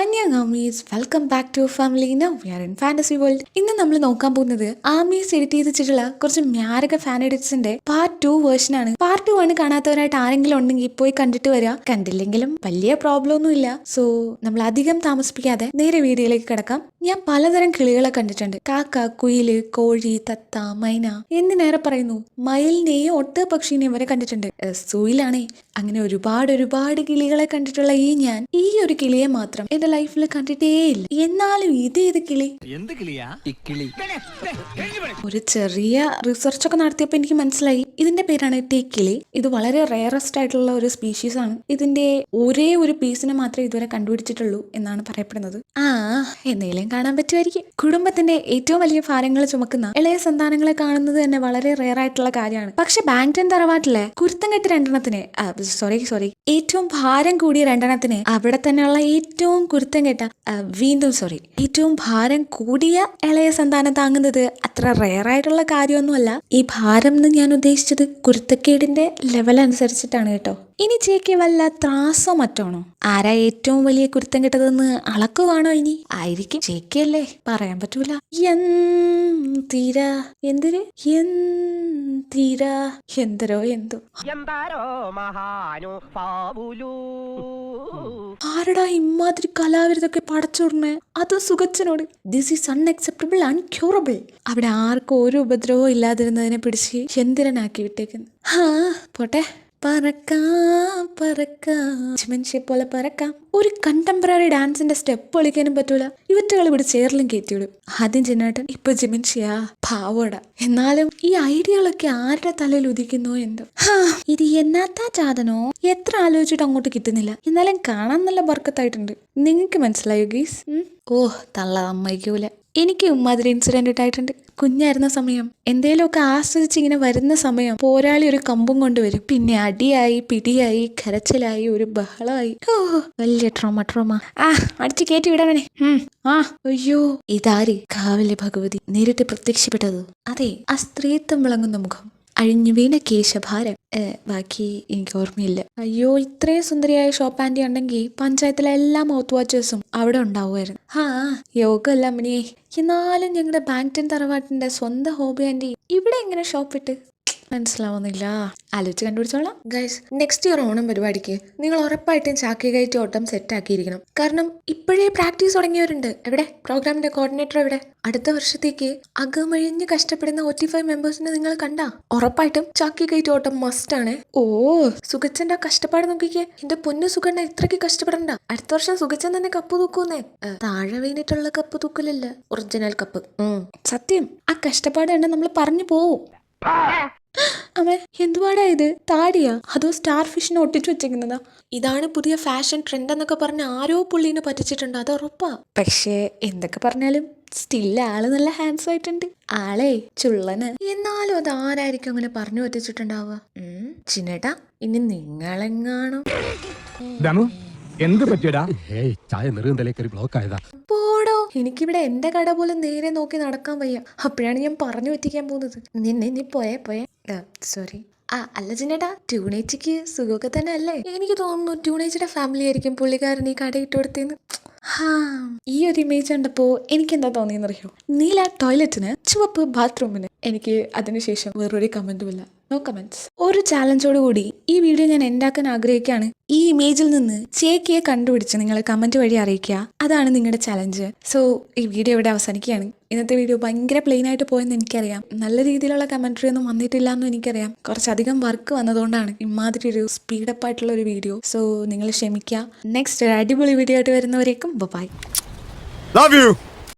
അന്യാമീസ് welcome back to family now we are in fantasy world ഇന്ന് നമ്മൾ നോക്കാൻ പോകുന്നത് ആമീസ് എഡിറ്റ് ചെയ്തിട്ടുള്ള കുറച്ച് മ്യാരക ഫാൻ എഡിറ്റ്സിന്റെ പാർട്ട് ടു വേർഷൻ ആണ്. പാർട്ട് ടു ആണ് കാണാത്തവരായിട്ട് ആരെങ്കിലും ഉണ്ടെങ്കിൽ പോയി കണ്ടിട്ട് വരിക കണ്ടില്ലെങ്കിലും വലിയ പ്രോബ്ലം ഒന്നുമില്ല. സോ നമ്മൾ അധികം താമസിപ്പിക്കാതെ നേരെ വീഡിയോയിലേക്ക് കിടക്കാം. ഞാൻ പലതരം കിളികളെ കണ്ടിട്ടുണ്ട്. കാക്ക കുയിൽ കോഴി തത്ത മൈന എന്തിനേറെ പറയുന്നു. മയിലിനെയും ഒട്ട പക്ഷിനെയും വരെ കണ്ടിട്ടുണ്ട് സൂയിലാണേ. അങ്ങനെ ഒരുപാട് ഒരുപാട് കിളികളെ കണ്ടിട്ടുള്ള ഈ ഞാൻ ഈ ഒരു കിളിയെ മാത്രം എന്റെ ലൈഫിൽ കണ്ടിട്ടേയില്ല എന്നാലും ഇത് ഏത് കിളി? എന്ത് കിളിയാ? ഒരു ചെറിയ റിസർച്ച് ഒക്കെ നടത്തിയപ്പോൾ എനിക്ക് മനസ്സിലായി. ഇതിന്റെ പേരാണ് ടീക്കിളി ഇത് വളരെ റയറസ്റ്റ് ആയിട്ടുള്ള ഒരു സ്പീഷീസ് ആണ്. ഇതിന്റെ ഒരേ ഒരു പീസിനെ മാത്രമേ ഇതുവരെ കണ്ടുപിടിച്ചിട്ടുള്ളൂ എന്നാണ് പറയപ്പെടുന്നത്. ആ എന്തെങ്കിലും കാണാൻ പറ്റുമായിരിക്കും. കുടുംബത്തിന്റെ ഏറ്റവും വലിയ ഭാരങ്ങൾ ചുമക്കുന്ന ഇളയ സന്താനങ്ങളെ കാണുന്നത് തന്നെ വളരെ റെയർ ആയിട്ടുള്ള കാര്യമാണ്. പക്ഷെ ബാങ്ക്ടൺ തറവാട്ടിലെ കുരുത്തം കെട്ട് രണ്ടെണ്ണത്തിന് സോറി സോറി ഏറ്റവും ഭാരം കൂടിയ രണ്ടെണ്ണത്തിന് അവിടെ തന്നെയുള്ള ഏറ്റവും കുരുത്തം കെട്ട വീണ്ടും സോറി ഏറ്റവും ഭാരം കൂടിയ ഇളയ സന്താനം താങ്ങുന്നത് അത്ര റെയർ ആയിട്ടുള്ള കാര്യമൊന്നുമല്ല. ഈ ഭാരം എന്ന് ഞാൻ ഉദ്ദേശിച്ചത് കുരുത്തക്കേടിന്റെ ലെവൽ അനുസരിച്ചിട്ടാണ് കേട്ടോ. ഇനി ചേക്ക് വല്ല ത്രാസോ മറ്റോണോ? ആരാ ഏറ്റവും വലിയ കുരുത്തം കെട്ടതെന്ന് അളക്കുവാണോ ഇനി? ആയിരിക്കും ചേക്കല്ലേ പറയാൻ പറ്റൂല. എന്തിര? എന്തിന് എന്തിര? എന്തരോ എന്തു. ആരടാ ഇമ്മാതിരി കലാവിരുതൊക്കെ പടച്ചുടനെ അത് സുഖച്ചനോട് ദിസ് ഈസ് അൺഅക്സെപ്റ്റബിൾ അൺക്യൂറബിൾ അവിടെ ആർക്കും ഒരു ഉപദ്രവവും ഇല്ലാതിരുന്നതിനെ പിടിച്ച് എന്തിരനാക്കി വിട്ടേക്കുന്നു? ഹാ പോട്ടെ. പറക്കാം പറക്കാം. മനുഷ്യ പോലെ പറക്കാം. ഒരു കണ്ടംപററി ഡാൻസിന്റെ സ്റ്റെപ്പ് കളിക്കാനും പറ്റൂല. ഇവറ്റകൾ ഇവിടെ ചേറിലും കയറ്റിവിടും ആദ്യം ചെന്നേട്ടൻ ഇപ്പൊ ജിമിൻഷിയാ പാവോട എന്നാലും ഈ ഐഡിയകളൊക്കെ ആരുടെ തലയിൽ ഉദിക്കുന്നു എന്തോ. ഇത് എന്നാത്താ ചാതനോ? എത്ര ആലോചിച്ചിട്ട് അങ്ങോട്ട് കിട്ടുന്നില്ല. എന്നാലും കാണാൻ നല്ല ബർക്കത്തായിട്ടുണ്ട് നിങ്ങൾക്ക് മനസ്സിലായോ ഗീസ്? ഓ തള്ള അമ്മയ്ക്കൂല എനിക്ക് ഉമ്മാതിരി ഇൻസിഡന്റ് ഉണ്ടായിട്ടുണ്ട് കുഞ്ഞായിരുന്ന സമയം എന്തേലുമൊക്കെ ആസ്വദിച്ച് ഇങ്ങനെ വരുന്ന സമയം പോരാളി ഒരു കമ്പും കൊണ്ടുവരും. പിന്നെ അടിയായി പിടിയായി കരച്ചിലായി ഒരു ബഹളമായി ഓ വലിയ ട്രോമ ട്രോമ ആ അടിച്ച് കയറ്റി വിടാമനെ ആ അയ്യോ. ഇതാര്? കാവല്യ ഭഗവതി നേരിട്ട് പ്രത്യക്ഷപ്പെട്ടത്. അതെ ആ സ്ത്രീത്വം വിളങ്ങുന്ന മുഖം. അഴിഞ്ഞു വീണ കേശഭാരം ബാക്കി എനിക്ക് ഓർമ്മയില്ല. അയ്യോ ഇത്രയും സുന്ദരിയായ ഷോപ്പ് ആന്റി ഉണ്ടെങ്കിൽ പഞ്ചായത്തിലെ എല്ലാ മൗത്ത് വാച്ചേഴ്സും അവിടെ ഉണ്ടാവുമായിരുന്നു. ഹാ യോഗമല്ല അമ്മണിയെ. എന്നാലും ഞങ്ങളുടെ ബാങ്ക്ടൺ തറവാട്ടിന്റെ സ്വന്തം ഹോബി ആന്റി ഇവിടെ എങ്ങനെ ഷോപ്പ് ഇട്ട്? മനസ്സിലാവുന്നില്ല. ആലോചിച്ച് കണ്ടുപിടിച്ചോളാം. ഗൈസ് നെക്സ്റ്റ് ഇയർ ഓണം പരിപാടിക്ക് നിങ്ങൾ ഉറപ്പായിട്ടും ചാക്കി കയറ്റി ഓട്ടം സെറ്റ് ആക്കിയിരിക്കണം. കാരണം ഇപ്പോഴേ പ്രാക്ടീസ് തുടങ്ങിയവരുണ്ട്. എവിടെ? പ്രോഗ്രാമിന്റെ കോർഡിനേറ്റർ എവിടെ? അടുത്ത വർഷത്തേക്ക് അകമഴിഞ്ഞ് കഷ്ടപ്പെടുന്ന ഒറ്റി ഫൈവ് മെമ്പേഴ്സിനെ നിങ്ങൾ കണ്ട? ഉറപ്പായിട്ടും ചാക്കി കയറ്റി ഓട്ടം മസ്റ്റ് ആണ്. ഓ സുഖച്ചന്റെ ആ കഷ്ടപ്പാട് നോക്കിക്കേ. എന്റെ പൊന്നു സുഖണ്ണ ഇത്രയ്ക്ക് കഷ്ടപ്പെടണ്ട. അടുത്ത വർഷം സുഖച്ചൻ തന്നെ കപ്പ് തൂക്കുന്നേ താഴെ വീണിട്ടുള്ള കപ്പ് തൂക്കലല്ല. Original cup. സത്യം ആ കഷ്ടപ്പാട് കണ്ട നമ്മൾ പറഞ്ഞു പോവും. അമ്മേ എന്തുവാടാ ഇത്? താടിയാ? അതോ സ്റ്റാർ ഫിഷിനെ ഒട്ടിച്ചു വെച്ചേക്കുന്നതാ? ഇതാണ് പുതിയ ഫാഷൻ ട്രെൻഡ് എന്നൊക്കെ പറഞ്ഞ് ആരോ പുള്ളീനെ പറ്റിച്ചിട്ടുണ്ട്. അത് ഉറപ്പാ. പക്ഷേ എന്തൊക്കെ പറഞ്ഞാലും സ്റ്റിൽ ആൾ നല്ല ഹാൻഡ്സ് ആയിട്ടുണ്ട്. ആളെ ചുള്ളന്. എന്നാലും അത് ആരായിരിക്കും അങ്ങനെ പറഞ്ഞു പറ്റിച്ചിട്ടുണ്ടാവുക? ചിനേട്ടാ ഇനി നിങ്ങളെങ്ങാണോ? ദമു എന്ത് പറ്റിയടാ? ഏയ് ചായ നെറുകന്തലേക്ക് ഒരു ബ്ലോക്ക് ആയതാ എനിക്കിവിടെ എന്റെ കട പോലും നേരെ നോക്കി നടക്കാൻ വയ്യ. അപ്പോഴാണ് ഞാൻ പറഞ്ഞു പറ്റിക്കാൻ പോകുന്നത്. നിന്നെ നീ പോയേ പോയേ. സോറി ആ അല്ല ചിന്നേട്ടാ ട്യൂണേച്ചിക്ക് സുഖമൊക്കെ തന്നെ അല്ലേ? എനിക്ക് തോന്നുന്നു ട്യൂണേച്ചിയുടെ ഫാമിലി ആയിരിക്കും പുള്ളിക്കാരൻ ഈ കട ഇട്ട് കൊടുത്തേന്ന് ഹാ ഈ ഒരു ഇമേജ് കണ്ടപ്പോ എനിക്ക് എന്താ തോന്നിയെന്നറിയോ? നീല ടോയ്ലറ്റിന് ചുവപ്പ് ബാത്റൂമിന് എനിക്ക് അതിനുശേഷം വേറൊരു കമന്റുമില്ല നോ കമന്റ്സ് ഒരു ചാലഞ്ചോട് കൂടി ഈ വീഡിയോ ഞാൻ ഉണ്ടാക്കാൻ ആഗ്രഹിക്കുകയാണ്. ഈ ഇമേജിൽ നിന്ന് ചേക്കിയെ കണ്ടുപിടിച്ച് നിങ്ങൾ കമന്റ് വഴി അറിയിക്കുക. അതാണ് നിങ്ങളുടെ ചലഞ്ച് സോ ഈ വീഡിയോ ഇവിടെ അവസാനിക്കുകയാണ്. ഇന്നത്തെ വീഡിയോ ഭയങ്കര പ്ലെയിൻ ആയിട്ട് പോയെന്ന് എനിക്കറിയാം. നല്ല രീതിയിലുള്ള കമന്ററി ഒന്നും വന്നിട്ടില്ല എന്നും എനിക്കറിയാം. കുറച്ചധികം വർക്ക് വന്നതുകൊണ്ടാണ് ഇമാതിരി ഒരു സ്പീഡപ്പ് ആയിട്ടുള്ള ഒരു വീഡിയോ. സോ നിങ്ങൾ ക്ഷമിക്കുക നെക്സ്റ്റ് അടിപൊളി വീഡിയോ ആയിട്ട് വരുന്നവരേക്കും ബൈ ലവ് യു